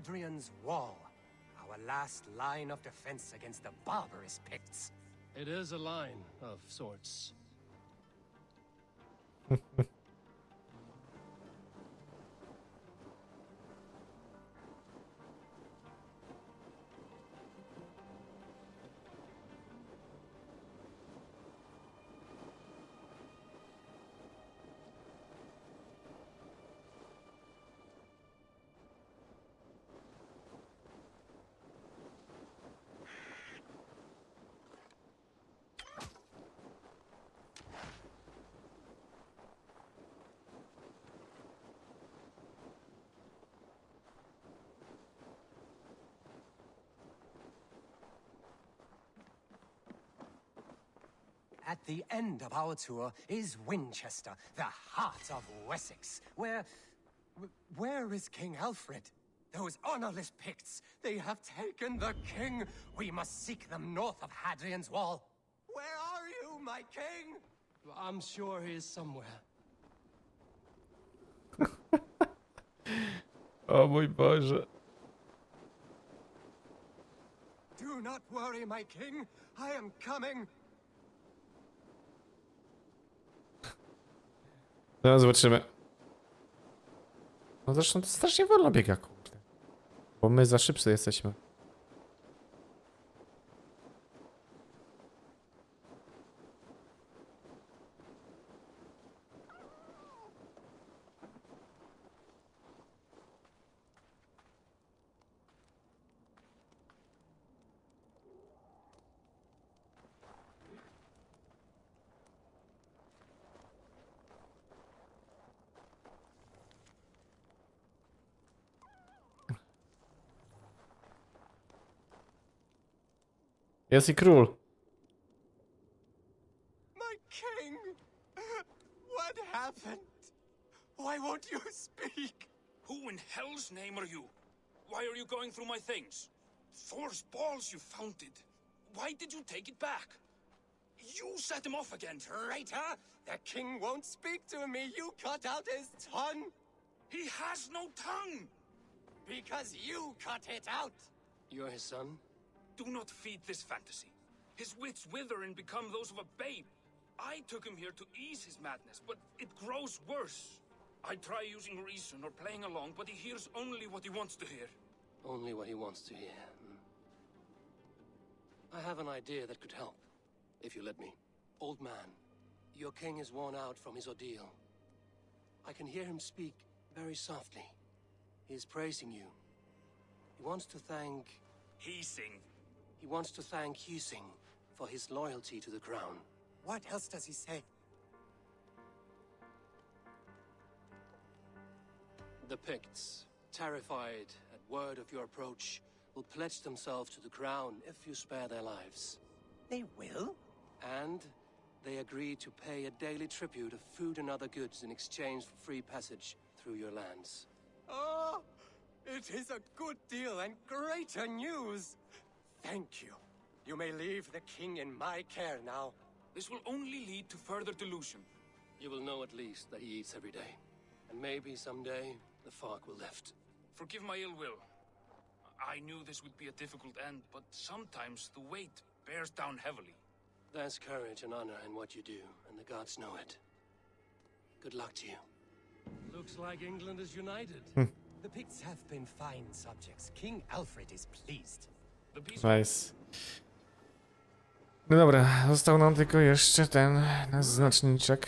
Hadrian's Wall, our last line of defense against the barbarous Picts. It is a line of sorts. At the end of our tour is Winchester, the heart of Wessex, where. Where is King Alfred? Those honorless Picts, they have taken the king. We must seek them north of Hadrian's Wall. Where are you, my king? I'm sure he is somewhere. O mój Boże. Do not worry, my king. I am coming. Zaraz zobaczymy. No zresztą to strasznie wolno biega, kurde. Bo my za szybcy jesteśmy. Jest i król. My king! What happened? Why won't you speak? Who in hell's name are you? Why are you going through my things? Thor's balls, you found it. Why did you take it back? You set him off again. Traitor! The king won't speak to me. You cut out his tongue He has no tongue. because you cut it out. You're his son? Do not feed this fantasy. His wits wither and become those of a babe. I took him here to ease his madness, but it grows worse. I try using reason or playing along, but he hears only what he wants to hear. Only what he wants to hear. hmm. I have an idea that could help, if you let me. Old man, your king is worn out from his ordeal. I can hear him speak very softly. He is praising you. He wants to thank. He sing. He wants to thank Husing for his loyalty to the crown. What else does he say? The Picts, terrified at word of your approach, will pledge themselves to the crown if you spare their lives. They will? And they agree to pay a daily tribute of food and other goods in exchange for free passage through your lands. Oh, it is a good deal and greater news. Thank you. You may leave the king in my care now. This will only lead to further delusion. You will know at least that he eats every day. And maybe someday the fog will lift. Forgive my ill will. I knew this would be a difficult end, but sometimes the weight bears down heavily. There's courage and honor in what you do, and the gods know it. Good luck to you. Looks like England is united. The Picts have been fine subjects. King Alfred is pleased. Nice. No dobra, został nam tylko jeszcze ten znaczniczek,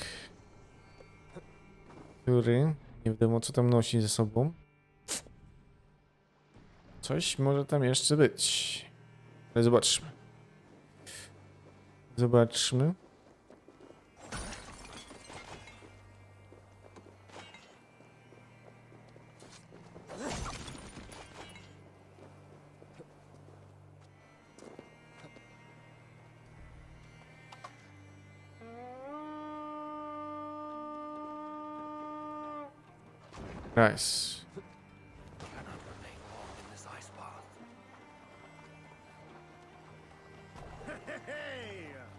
który nie wiadomo co tam nosi ze sobą. Coś może tam jeszcze być. Ale zobaczmy. Zobaczmy. Nice.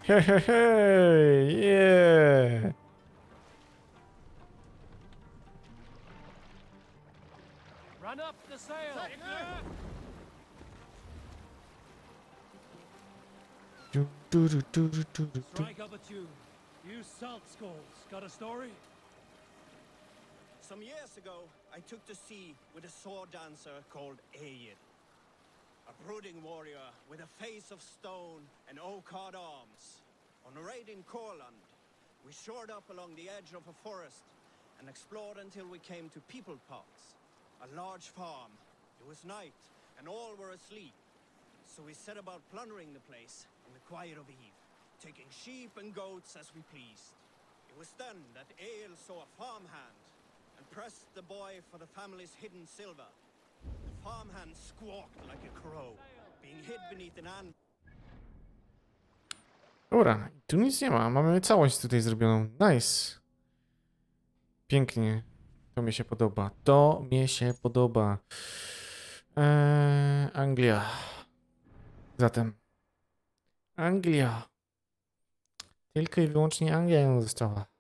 Hey, hey, hey, yeah. Run up the sail. Do, do, do, do, do, do, do. Strike up a tune. You salt skulls got a story? Some years ago, I took to sea with a sword dancer called Aegir. A brooding warrior with a face of stone and oak-hard arms. On a raid in Corland, we shored up along the edge of a forest and explored until we came to People Pots, a large farm. It was night, and all were asleep. So we set about plundering the place in the quiet of eve, taking sheep and goats as we pleased. It was then that Ale saw a farmhand and pressed the boy for the family's hidden silver. The farmhand squawked like a crow, being hid beneath an anvil. Dobra, tu nic nie ma. Mamy całość tutaj zrobioną. Nice. Pięknie. To mi się podoba. To mi się podoba. Eee, Anglia. Zatem. Anglia. Tylko i wyłącznie Anglia ją została.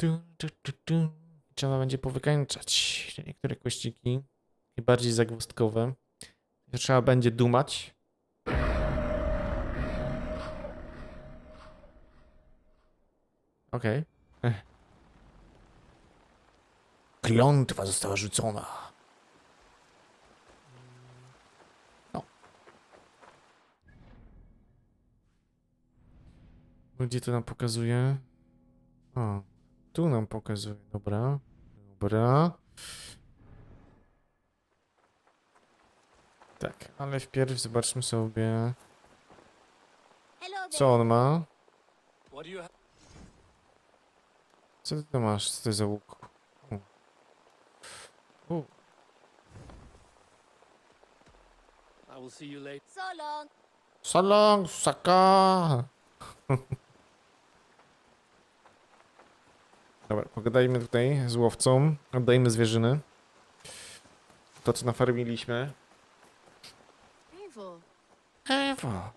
Tu. Trzeba będzie powykańczać niektóre kościki. I bardziej zagwozdkowe. Trzeba będzie dumać. Okej. Ech. Klątwa została rzucona. No. Gdzie to nam pokazuje? O, tu nam pokazuje. Dobra. Dobra. Tak, ale wpierw zobaczmy sobie, co on ma. Co ty to masz? Co jest za łuk? U. U. I will see you later. So long. So long, sucker! Dobra, pogadajmy tutaj z łowcą. Oddajmy zwierzyny. To, co nafarmiliśmy. Evo. Ewa!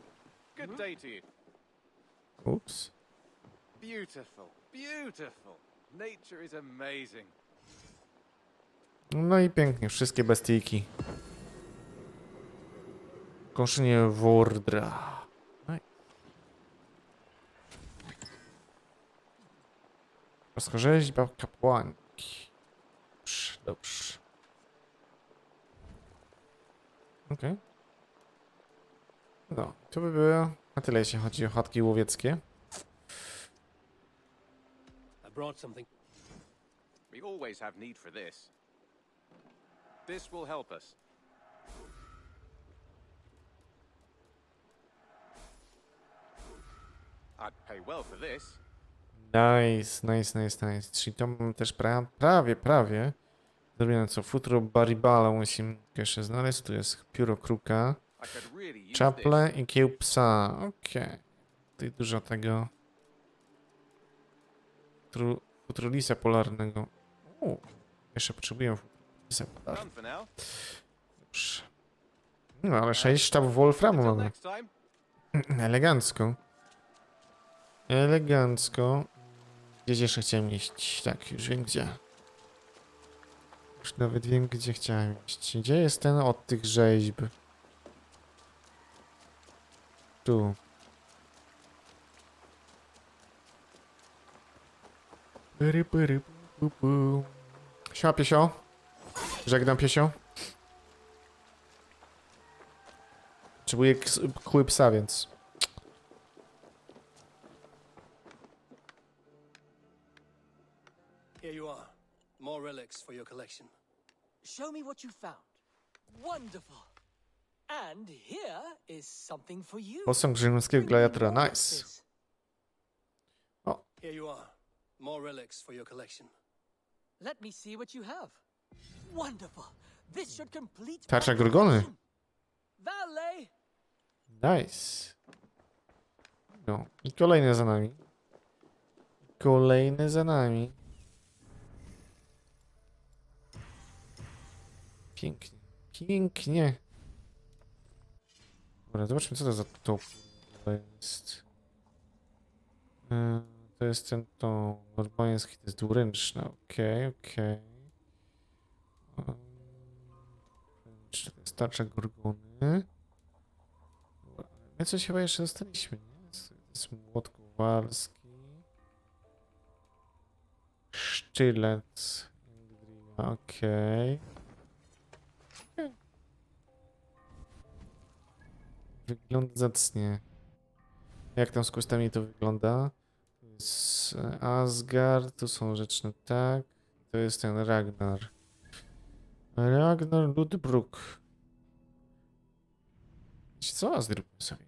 Good day to you. Ups. Beautiful, beautiful. Nature is amazing. No i pięknie, wszystkie bestyjki. Kąszynie Wordra. No i- Rozkorzeźba kapłanki. Dobrze, dobrze. Okej. No, to by było na tyle, jeśli chodzi o chatki łowieckie. I brought something. We always have need for this. This will help us. I'd pay well for this. Nice, nice, nice, nice. Czyli to mam też pra prawie, prawie. Zrobione co? Futro Baribala musimy jeszcze znaleźć. Tu jest pióro kruka, czaple i kieł psa. Okej. Tutaj dużo tego. Futru, futrolisa polarnego. U, jeszcze potrzebuję futrolisa polarnego. Dobrze. No, ale 6 sztabów Wolframu mamy. Elegancko. Elegancko. Gdzieś jeszcze chciałem iść. Tak, już wiem gdzie. Już nawet wiem gdzie chciałem iść. Gdzie jest ten od tych rzeźb? Tu. Siema piesio. Żegnam piesio. Potrzebuję kły psa, więc... your collection. Show me what you found. Wonderful. And here is something for you. Posąg rzymskiego Bring gladiatora, nice. this. Here you are. More relics for your collection. Let me see what you have. Wonderful. This should complete Tarcza my Gorgony. collection. Valet. Nice. No, i kolejne za nami. Kolejne za nami. Pięknie. Pięknie. Dobra, zobaczmy co to za to jest. E, To jest ten to norbański, to jest dwuręczny. Okej, okej. E, tarcza Gorgony. My coś chyba jeszcze dostaliśmy, nie? To jest młot kowalski. Sztylet. Okej. Wygląda zacnie. Jak tam z kostami to wygląda? To jest e, Asgard, tu są rzeczy tak. To jest ten Ragnar. Ragnar Ludbruk. Co? Zróbmy sobie.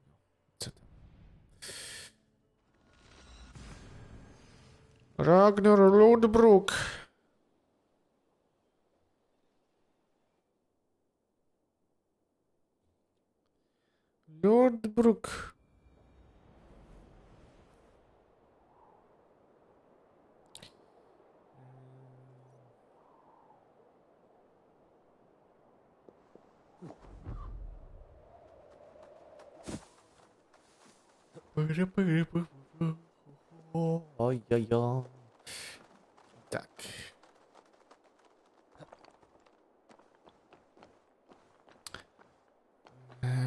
Co tam? Ragnar Ludbruk. Бёрдбрук. Ой-ой-ой. Так.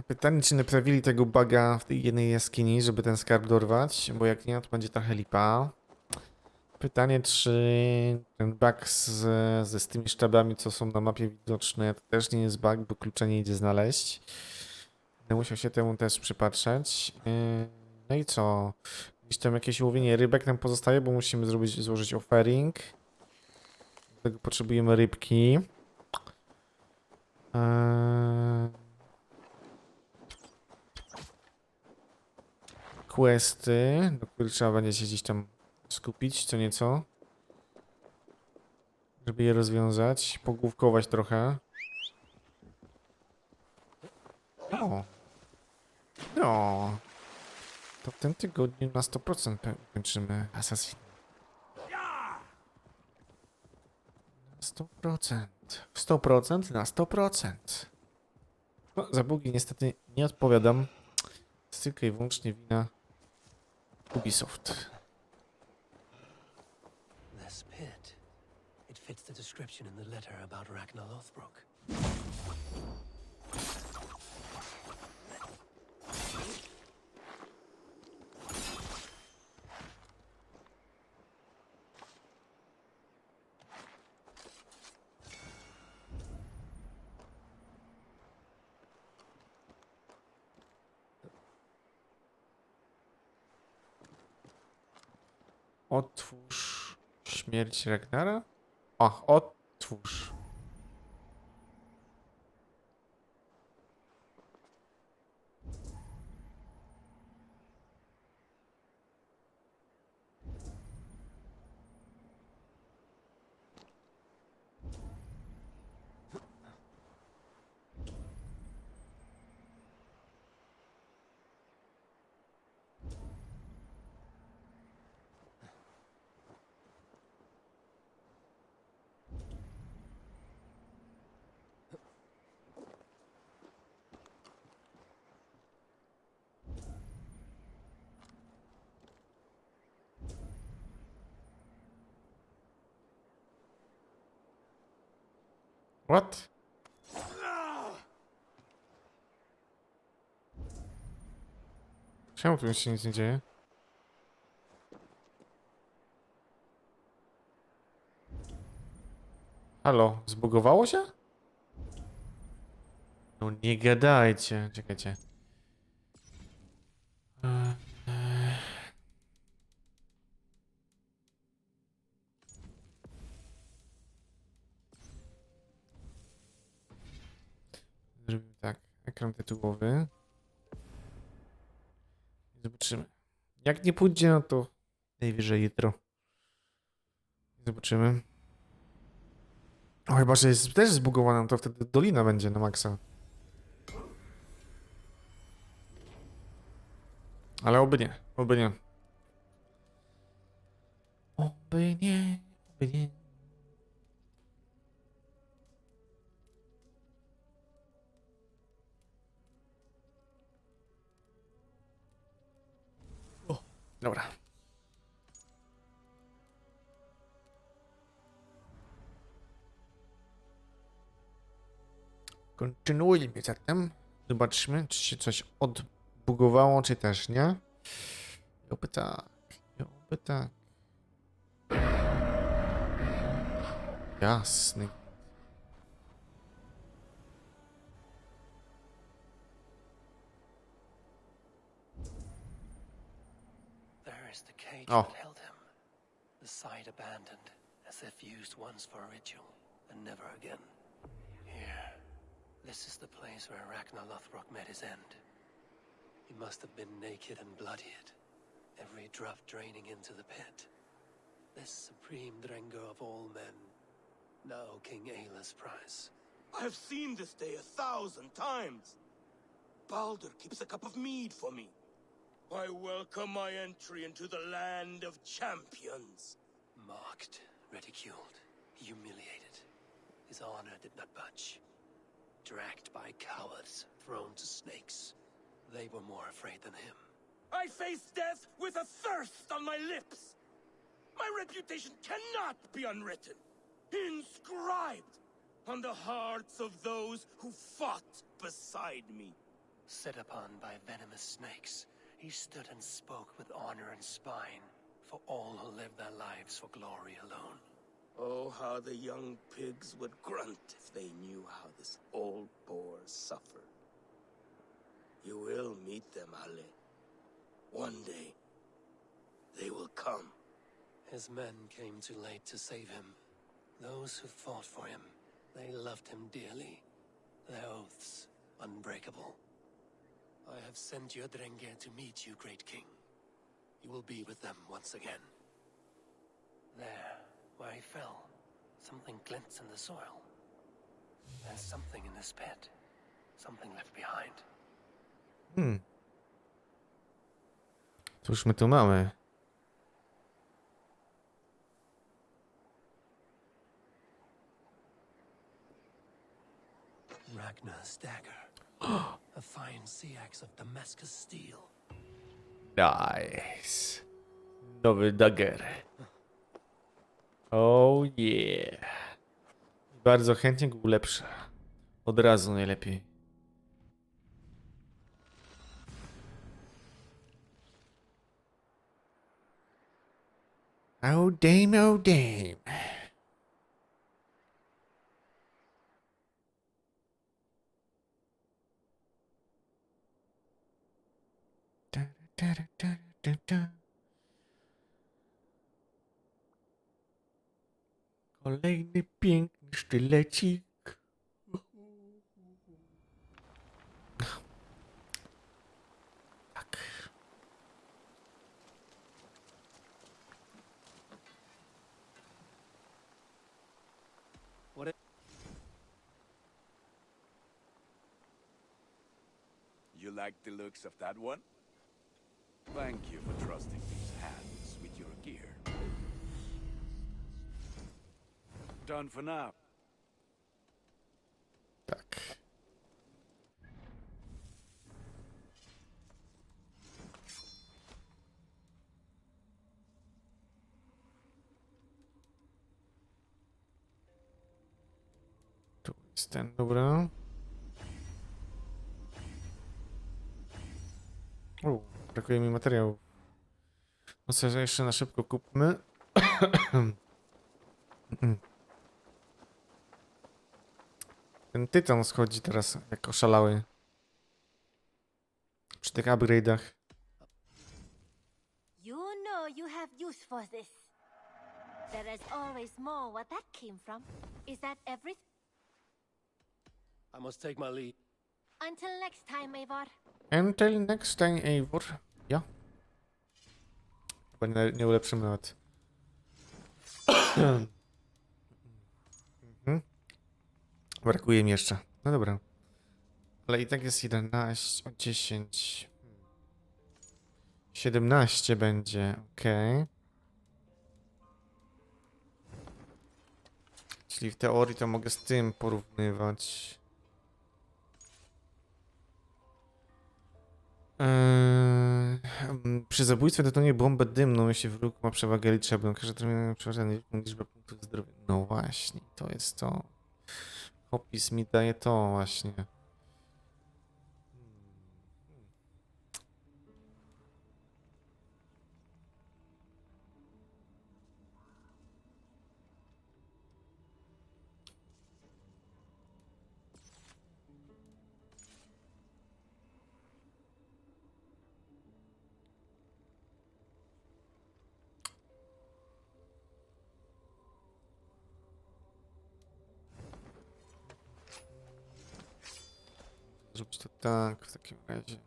Pytanie, czy naprawili tego buga w tej jednej jaskini, żeby ten skarb dorwać, bo jak nie, to będzie trochę lipa. Pytanie, czy ten bug z, ze z tymi sztabami, co są na mapie widoczne, to też nie jest bug, bo klucza nie idzie znaleźć. Będę musiał się temu też przypatrzeć. Yy, No i co? Gdzieś tam jakieś łowienie rybek nam pozostaje, bo musimy zrobić, złożyć offering. Do tego potrzebujemy rybki. Eee... Questy, do których trzeba będzie się gdzieś tam skupić, co nieco. Żeby je rozwiązać, pogłówkować trochę. O. No. To w tym tygodniu na 100% pe- kończymy Assassin. Na 100%. 100% na 100%. No, za bugi niestety nie odpowiadam. Jest tylko i wyłącznie wina Ubisoft. This pit. It fits the description in the letter about Ragnar Lothbrok. Otwórz śmierć Ragnara? Ach, otwórz. What? Czemu tu się nic nie dzieje? Halo, zbugowało się? No nie gadajcie, czekajcie. Ekran tytułowy. Zobaczymy. Jak nie pójdzie, no to najwyżej jutro. Zobaczymy. O, chyba, że jest też zbugowana, to wtedy dolina będzie na maksa. Ale oby nie, oby nie. Oby nie, oby nie. Dobra. Kontynuujmy zatem. Zobaczmy, czy się coś odbugowało, czy też nie. Oby tak. Oby tak. Jasny. Oh. that held him. The site abandoned, as if used once for a ritual, and never again. Here. This is the place where Ragnar Lothbrok met his end. He must have been naked and bloodied, every drop draining into the pit. This supreme Drengo of all men, now King Ayla's prize. I have seen this day a thousand times. Baldur keeps a cup of mead for me. I welcome my entry into the land of champions. Mocked, ridiculed, humiliated. His honor did not budge. Dragged by cowards, thrown to snakes. They were more afraid than him. I face death with a thirst on my lips. My reputation cannot be unwritten, inscribed on the hearts of those who fought beside me. Set upon by venomous snakes, he stood and spoke with honor and spine for all who live their lives for glory alone. Oh, how the young pigs would grunt if they knew how this old boar suffered. You will meet them, Ale. One day, they will come. His men came too late to save him. Those who fought for him, they loved him dearly. Their oaths unbreakable. I have sent your Drenge to meet you, great king. You will be with them once again. There, where he fell, something glints in the soil. There's something in this pit. Something left behind. Hmm. Cóż my tu mamy? Ragnar's dagger. a fine sea axe of Damascus steel. Nice. Nowy dagger. Oh yeah. Bardzo chętnie go ulepszę. Od razu najlepiej. Oh damn, oh damn. Da, da, da. Kolejny piękny sztylecik. Tak. You like the looks of that one? Thank you for trusting these hands with your gear. Done for now. Tak. Tu jest. Brakuje mi materiału. No co, że jeszcze na szybko kupmy. Ten tytan schodzi teraz jak oszalały. Przy tych upgrade'ach. You know you have use for this. There is always more what that came from. Is that everything? I must take my leave. Until next time, Eivor. Until next time, Eivor. Ja? Chyba nie, nie ulepszymy nawet. mhm. Brakuje mi jeszcze. No dobra. Ale i tak jest 11, o 10. 17 będzie, ok. Czyli w teorii to mogę z tym porównywać. Eee, przy zabójstwie detonuję bombę dymną, jeśli wróg ma przewagę liczebną. Przeważa liczbę punktów zdrowia. No właśnie, to jest to. Hopis mi daje to właśnie. Zrobić to tak w takim razie.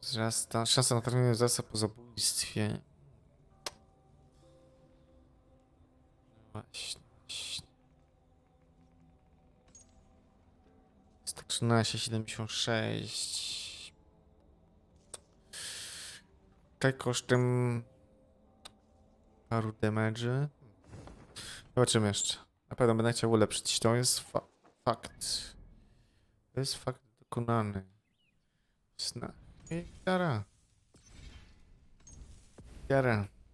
Wzrasta. Szansa na trafienie wzrasta po zabójstwie. Właśnie, właśnie. Jest tak 13, 76. Tak kosztem paru damage'y. Zobaczymy jeszcze. Na pewno będę chciał ulepszyć. To jest fa fakt. To jest fakt dokonany. Zna. I Jara. Jara.